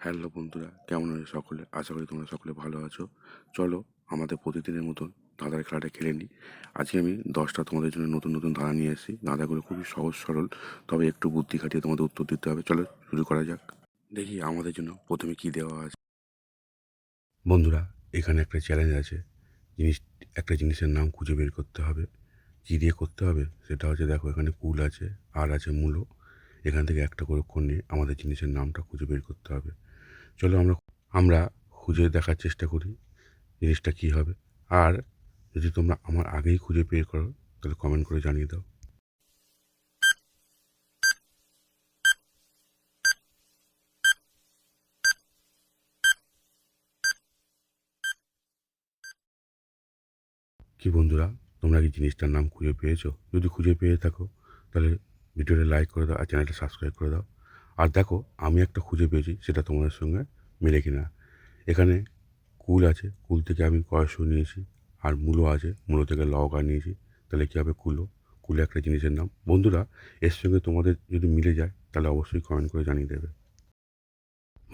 Hello বন্ধুরা, কেমন আছো সকলে? আশা করি তোমরা সকলে ভালো আছো। চলো আমাদের প্রতিদিনের মতন ধাঁধার খেলাটা খেলে নিই আজকে আমি দশটা তোমাদের জন্য নতুন নতুন ধাঁধা নিয়ে এসেছি ধাঁধাগুলো খুবই সহজ সরল, তবে একটু বুদ্ধি খাটিয়ে তোমাদের উত্তর দিতে হবে। চলো শুরু করা যাক। দেখি আমাদের জন্য প্রথমে কি দেওয়া আছে। বন্ধুরা, এখানে একটা চ্যালেঞ্জ আছে। জিনিস, একটা জিনিসের নাম খুঁজে বের করতে হবে। কী দিয়ে করতে হবে? সেটা হচ্ছে দেখো, এখানে কুল আছে, আর আছে মূলো। এখান থেকে একটা করে নিয়ে আমাদের জিনিসের নামটা খুঁজে বের করতে হবে। চলো আমরা আমরা খুঁজে দেখার চেষ্টা করি জিনিসটা কী হবে। আর যদি তোমরা আমার আগেই খুঁজে পেয়ে করো, তাহলে কমেন্ট করে জানিয়ে দাও। কি বন্ধুরা, তোমরা কি জিনিসটার নাম খুঁজে পেয়েছ? যদি খুঁজে পেয়ে থাকো, তাহলে ভিডিওটা লাইক করে দাও আর চ্যানেলটা সাবস্ক্রাইব করে দাও। আর দেখো, আমি একটা খুঁজে পেয়েছি সেটা তোমাদের সঙ্গে মেলে কিনা। এখানে কুল আছে, কুল থেকে আমি কয়শো নিয়েছি, আর মূলো আছে, মূলো থেকে লওকা নিয়েছি। তাহলে কী হবে কুলো? কুলো একটা জিনিসের নাম। বন্ধুরা, এর সঙ্গে তোমাদের যদি মিলে যায়, তাহলে অবশ্যই কমেন্ট করে জানিয়ে দেবে।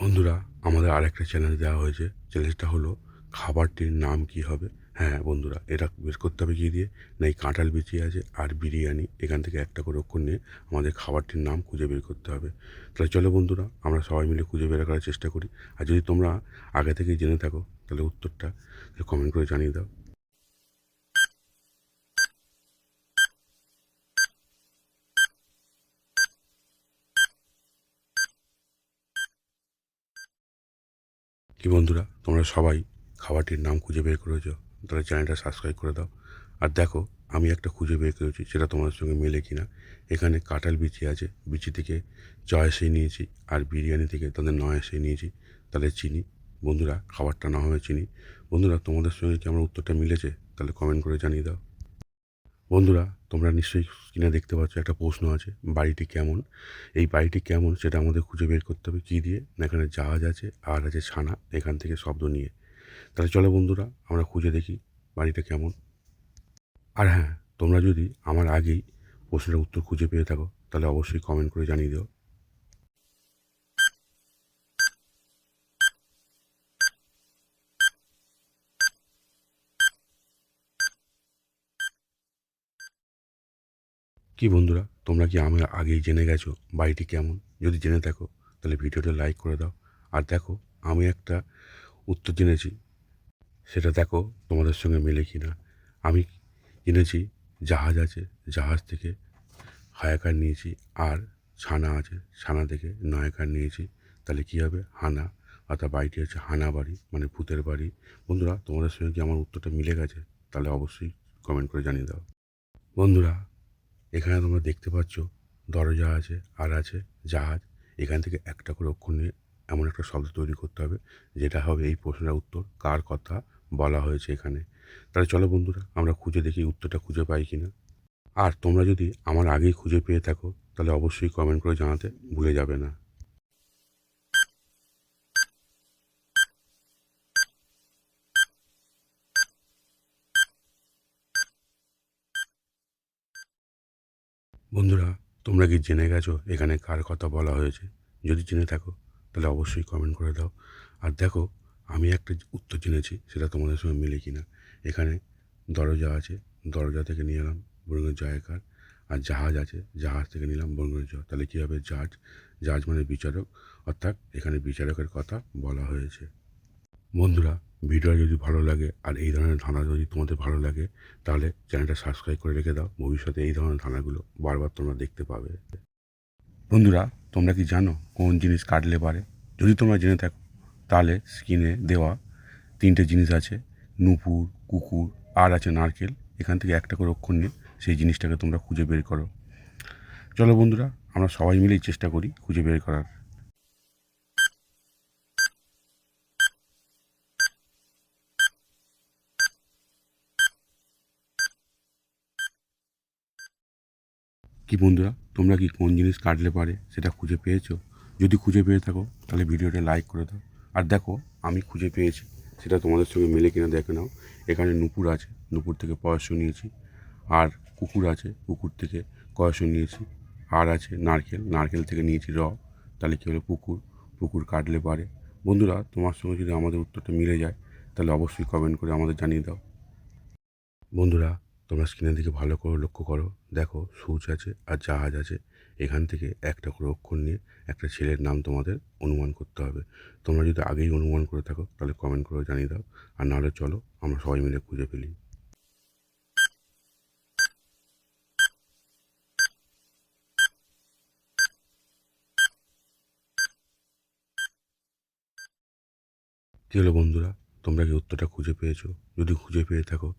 বন্ধুরা, আমাদের আরেকটা চ্যানেল দেওয়া হয়েছে। চ্যানেলটা হলো খাবারটির নাম কি হবে? হ্যাঁ বন্ধুরা, এটা বের করতে হবে কী দিয়ে। না, এই কাঁঠাল বিচি আছে আর বিরিয়ানি, এখান থেকে একটা করে অক্ষর নিয়ে আমাদের খাবারটির নাম খুঁজে বের করতে হবে। তাহলে চলো বন্ধুরা, আমরা সবাই মিলে খুঁজে বের করার চেষ্টা করি। আর যদি তোমরা আগে থেকে জেনে থাকো, তাহলে উত্তরটা কমেন্ট করে জানিয়ে দাও। কি বন্ধুরা, তোমরা সবাই খাবারটির নাম খুঁজে বের করেছ? তাহলে চ্যানেলটা সাবস্ক্রাইব করে দাও। আর দেখো, আমি একটা খুঁজে বের করেছি সেটা তোমাদের সঙ্গে মেলে কিনা। এখানে কাঁঠাল বিচি আছে, বিচি থেকে চয়েসে নিয়েছি, আর বিরিয়ানি থেকে তাদের নয়েসে নিয়েছি তাহলে চিনি। বন্ধুরা, খাবারটা না হবে চিনি। বন্ধুরা, তোমাদের সঙ্গে কি আমার উত্তরটা মিলেছে? তাহলে কমেন্ট করে জানিয়ে দাও। বন্ধুরা, তোমরা নিশ্চয়ই স্ক্রিনে দেখতে পাচ্ছ একটা প্রশ্ন আছে, বাড়িটি কেমন? এই বাড়িটি কেমন সেটা আমাদের খুঁজে বের করতে হবে, কী দিয়ে? না এখানে জাহাজ আছে, আর আছে ছানা, এখান থেকে শব্দ নিয়ে। তাহলে চলো বন্ধুরা, আমরা খুঁজে দেখি বাড়িটা কেমন। আর হ্যাঁ তোমরা যদি আমার আগেই প্রশ্নের উত্তর খুঁজে পেয়ে থাকো, তাহলে অবশ্যই কমেন্ট করে জানিয়ে দিও। কি বন্ধুরা, তোমরা কি আমি আগেই জেনে গেছো বাড়িটি কেমন? যদি জেনে থাকো, তাহলে ভিডিওটা লাইক করে দাও। আর দেখো, আমি একটা উত্তর জেনেছি। সেটা দেখো তোমাদের সঙ্গে মেলে কি না আমি কিনেছি, জাহাজ আছে, জাহাজ থেকে হায়াকার নিয়েছি, আর ছানা আছে, ছানা থেকে নয়াকার নিয়েছি। তাহলে কী হবে? হানা। অর্থাৎ বাড়িটি হচ্ছে হানা বাড়ি মানে ভূতের বাড়ি। বন্ধুরা, তোমাদের সঙ্গে কি আমার উত্তরটা মিলে গেছে? তাহলে অবশ্যই কমেন্ট করে জানিয়ে দাও। বন্ধুরা, এখানে তোমরা দেখতে পাচ্ছ, দরজা আছে, আর আছে জাহাজ। এখান থেকে একটা করে অক্ষর নিয়ে এমন একটা শব্দ তৈরি করতে হবে, যেটা হবে এই প্রশ্নের উত্তর, কার কথা বলা হয়েছে এখানে। তাহলে চলো বন্ধুরা, আমরা খুঁজে দেখি উত্তরটা খুঁজে পাই কি না আর তোমরা যদি আমার আগেই খুঁজে পেয়ে থাকো, তাহলে অবশ্যই কমেন্ট করে জানাতে ভুলে যাবে না। বন্ধুরা, তোমরা কি জেনে গেছো এখানে কার কথা বলা হয়েছে? যদি জেনে থাকো তাহলে অবশ্যই কমেন্ট করে দাও। আর দেখো, আমি একটা উত্তর জেনেছি, সেটা তোমাদের সঙ্গে মিলে কিনা। এখানে দরজা আছে, দরজা থেকে নিয়ে এলাম বরুণের জয়কার। আর জাহাজ আছে, জাহাজ থেকে নিলাম বরুণের জয়। তাহলে কী হবে? জাজ জাজ মানে বিচারক। অর্থাৎ এখানে বিচারকের কথা বলা হয়েছে। বন্ধুরা ভিডিও যদি ভালো লাগে, আর এই ধরনের ধাঁধা যদি তোমাদের ভালো লাগে, তাহলে চ্যানেলটা সাবস্ক্রাইব করে রেখে দাও। ভবিষ্যতে এই ধরনের ধাঁধাগুলো বারবার তোমরা দেখতে পাবে। বন্ধুরা তোমরা কি জানো কোন জিনিস কাটলে পারে? যদি তোমরা জেনে থাকো, তাহলে স্কিনে দেওয়া তিনটে জিনিস আছে, নুপুর, কুকুর, আর আছে নারকেল। এখান থেকে একটা করে অক্ষর নিয়ে সেই জিনিসটাকে তোমরা খুঁজে বের করো। চলো বন্ধুরা, আমরা সবাই মিলেই চেষ্টা করি খুঁজে বের করার। কি বন্ধুরা, তোমরা কি কোন জিনিস কাটলে পারে সেটা খুঁজে পেয়েছ? যদি খুঁজে পেয়ে থাকো, তাহলে ভিডিওটা লাইক করে দাও। আর দেখো, আমি খুঁজে পেয়েছি, সেটা তোমাদের সঙ্গে মিলে কিনা দেখে নাও। এখানে নুপুর আছে, নুপুর থেকে পয়সা নিয়েছি। আর কুকুর আছে, কুকুর থেকে কয়শো নিয়েছি। আর আছে নারকেল নারকেল থেকে নিয়েছি র, তাহলে কী হলো পুকুর? পুকুর কাটলে পারে। বন্ধুরা, তোমার সঙ্গে যদি আমাদের উত্তরটা মিলে যায়, তাহলে অবশ্যই কমেন্ট করে আমাদের জানিয়ে দাও। বন্ধুরা তোমরা স্ক্রিনের দিকে ভালো করে লক্ষ্য করো। দেখো, সূচ আছে আর জাহাজ আছে। এখান থেকে একটা করে অক্ষর নিয়ে একটা ছেলের নাম তোমাদের অনুমান করতে হবে। তোমরা যদি আগেই অনুমান করে থাকো, তাহলে কমেন্ট করে জানিয়ে দাও। আর নাহলে চলো, আমরা সবাই মিলে খুঁজে ফেলি। হলো বন্ধুরা? তোমরা কি উত্তরটা খুঁজে পেয়েছ? যদি খুঁজে পেয়ে থাকো,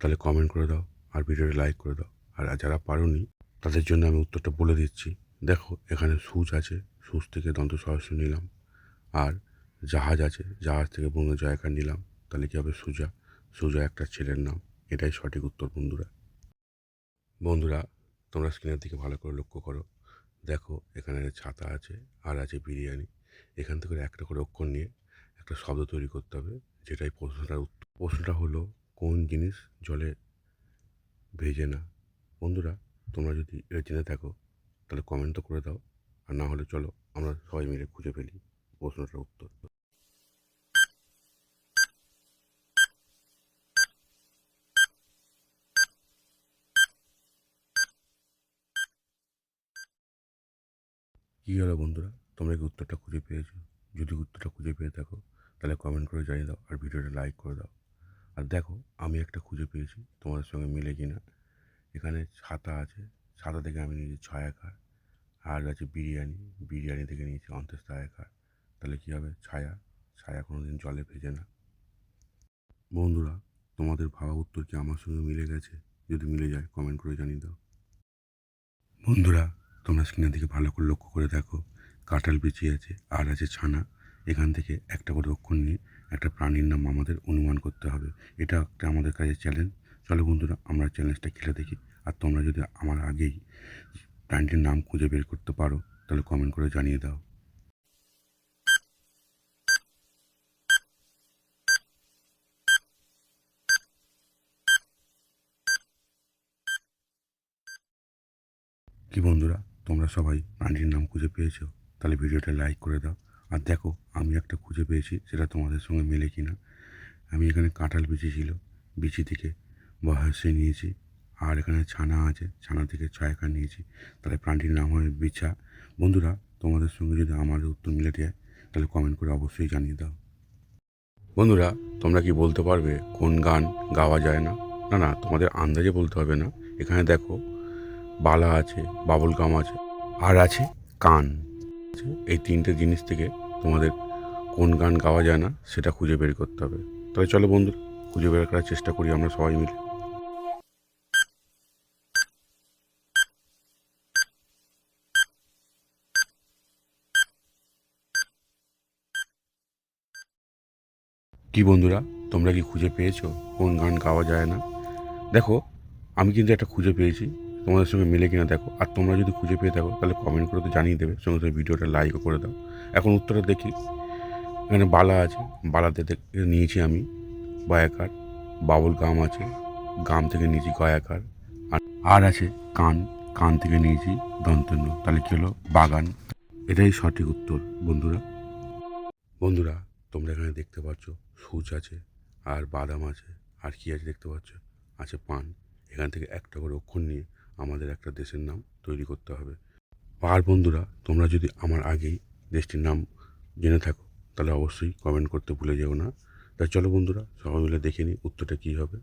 তাহলে কমেন্ট করে দাও। আর ভিডিওটা লাইক করে দাও। আর যারা পারোনি, তাদের জন্য আমি উত্তরটা বলে দিচ্ছি। দেখো, এখানে সুচ আছে, সুচ থেকে দন্ত সহস্র নিলাম। আর জাহাজ আছে, জাহাজ থেকে বঙ্গ জায়গা নিলাম। তাহলে কী হবে সুজা? সুজা একটা ছেলের নাম। এটাই সঠিক উত্তর, বন্ধুরা। বন্ধুরা, তোমরা স্ক্রিনের দিকে ভালো করে লক্ষ্য করো। দেখো, এখানে ছাতা আছে, আর আছে বিরিয়ানি। এখান থেকে একটা করে অক্ষর নিয়ে একটা শব্দ তৈরি করতে হবে, যেটাই প্রশ্নটার উত্তর। প্রশ্নটা হলো, কোন জিনিস জলে ভেজে না বন্ধুরা, তোমরা যদি এটা জেনে থাকো, তাহলে কমেন্ট তো করে দাও। আর না হলে চলো, আমরা সবাই মিলে খুঁজে ফেলি প্রশ্নটার উত্তর। কী হলো বন্ধুরা? তোমরা কি উত্তরটা খুঁজে পেয়েছ? যদি উত্তরটা খুঁজে পেয়ে থাকো, তাহলে কমেন্ট করে জানিয়ে দাও, আর ভিডিওটা লাইক করে দাও। আর দেখো, আমি একটা খুঁজে পেয়েছি তোমাদের সঙ্গে মিলে কিনা। এখানে ছাতা আছে, ছাতা থেকে আমি নিয়েছি ছয় একার। আর আছে বিরিয়ানি বিরিয়ানি থেকে নিয়েছি অন্তস্থ একার। তাহলে কী হবে? ছায়া ছায়া কোনো দিন জলে ভেজে না। বন্ধুরা, তোমাদের ভাবা উত্তর কি আমার সঙ্গে মিলে গেছে? যদি মিলে যায় কমেন্ট করে জানিয়ে দাও। বন্ধুরা, তোমরা স্ক্রিনের দিকে ভালো করে লক্ষ্য করে দেখো। কাঁঠাল বিচি আছে, আর আছে ছানা। এখান থেকে একটা করে অক্ষর নিয়ে একটা প্রাণীর নাম আমাদের অনুমান করতে হবে। এটা একটা আমাদের কাছে চ্যালেঞ্জ চলো বন্ধুরা, আমরা চ্যালেঞ্জটা খেলে দেখি। আর তোমরা যদি আমার আগেই প্রাণীটির নাম খুঁজে বের করতে পারো, তাহলে কমেন্ট করে জানিয়ে দাও। কি বন্ধুরা, তোমরা সবাই প্রাণীর নাম খুঁজে পেয়েছ? তাহলে ভিডিওটা লাইক করে দাও। আর দেখো, আমি একটা খুঁজে পেয়েছি সেটা তোমাদের সঙ্গে মেলে কিনা। আমি এখানে কাঁঠাল বিচি ছিল, বিচি থেকে বয়সে নিয়েছি, আর এখানে ছানা আছে, ছানা থেকে ছয়কা নিয়েছি। তাহলে প্রাণীর নাম হয় বিছা। বন্ধুরা, তোমাদের সঙ্গে যদি আমাদের উত্তর মিলে যায়, তাহলে কমেন্ট করে অবশ্যই জানিয়ে দাও। বন্ধুরা, তোমরা কি বলতে পারবে কোন গান গাওয়া যায় না? না না, তোমাদের আন্দাজে বলতে হবে না। এখানে দেখো, বালা আছে, বাবুল গাম আছে, আর আছে কান। এই তিনটে জিনিস থেকে তোমাদের কোন গান গাওয়া যায় না, সেটা খুঁজে বের করতে হবে। তাহলে চলো বন্ধুরা খুঁজে বের করার চেষ্টা করি আমরা সবাই মিলে। কি বন্ধুরা, তোমরা কি খুঁজে পেয়েছ কোন গান গাওয়া যায় না? দেখো, আমি কিন্তু একটা খুঁজে পেয়েছি। তোমাদের সঙ্গে মিলে কিনা দেখো। আর তোমরা যদি খুঁজে পেয়ে থাকো, তাহলে কমেন্ট করে তো জানিয়ে দেবে, সঙ্গে সঙ্গে ভিডিওটা লাইকও করে দাও। এখন উত্তরটা দেখি। এখানে বালা আছে। বালাতে নিয়েছি আমি বয়াকার বাবুল গাম আছে। গাম থেকে নিয়েছি গয়াকার। আর আর আছে কান। কান থেকে নিয়েছি দন্তন্য তাহলে কী হলো? বাগান। এটাই সঠিক উত্তর, বন্ধুরা। বন্ধুরা, তোমরা এখানে দেখতে পাচ্ছ, সুচ আছে, আর বাদাম আছে। আর কি আছে দেখতে পাচ্ছ? আছে পান। এখান থেকে একটা করে অক্ষর নিয়ে আমাদের একটা দেশের নাম তৈরি করতে হবে। আর বন্ধুরা, তোমরা যদি আমার আগেই দেশটির নাম জেনে থাকো, তাহলে অবশ্যই কমেন্ট করতে ভুলে যেও না। তাই চলো বন্ধুরা, সবাই মিলে দেখে নিই উত্তরটা কী হবে।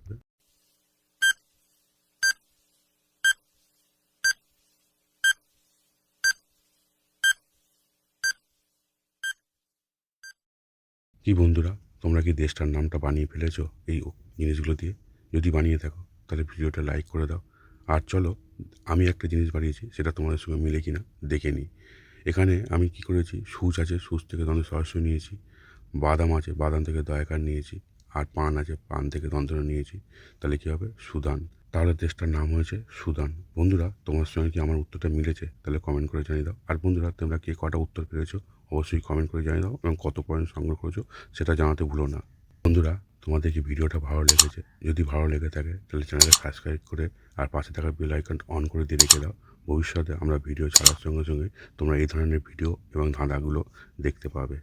কি বন্ধুরা, তোমরা কি দেশটার নামটা বানিয়ে ফেলেছো এই জিনিসগুলো দিয়ে? যদি বানিয়ে থাকো, তাহলে ভিডিওটা লাইক করে দাও। আর চলো, আমি একটা জিনিস বানিয়েছি সেটা তোমাদের সঙ্গে মিলে কিনা, দেখে নিই। এখানে আমি কি করেছি, সুচ আছে, সুচ থেকে দন্ত সহস্য নিয়েছি, বাদাম আছে, বাদাম থেকে দয়াকার নিয়েছি, আর পান আছে, পান থেকে দন্তন নিয়েছি। তাহলে কী হবে? সুদান। তাহলে দেশটার নাম হয়েছে সুদান। বন্ধুরা, তোমার সঙ্গে কি আমার উত্তরটা মিলেছে? তাহলে কমেন্ট করে জানিয়ে দাও। আর বন্ধুরা, তোমরা কে কটা উত্তর পেরেছ অবশ্যই কমেন্ট করে জানিয়ে দাও এবং কত পয়েন্ট সংগ্রহ করেছ, সেটা জানাতে ভুলো না। বন্ধুরা তোমাদের কি ভিডিওটা ভালো লেগেছে, যদি ভালো লেগে থাকে, তাহলে চ্যানেলটা সাবস্ক্রাইব করে আর পাশে থাকা বেল আইকন অন করে দিয়ে রেখে দাও। ভবিষ্যতে আমরা ভিডিও ছাড়ার সঙ্গে সঙ্গে তোমরা এই ধরনের ভিডিও এবং ধাঁধাগুলো দেখতে পাবে।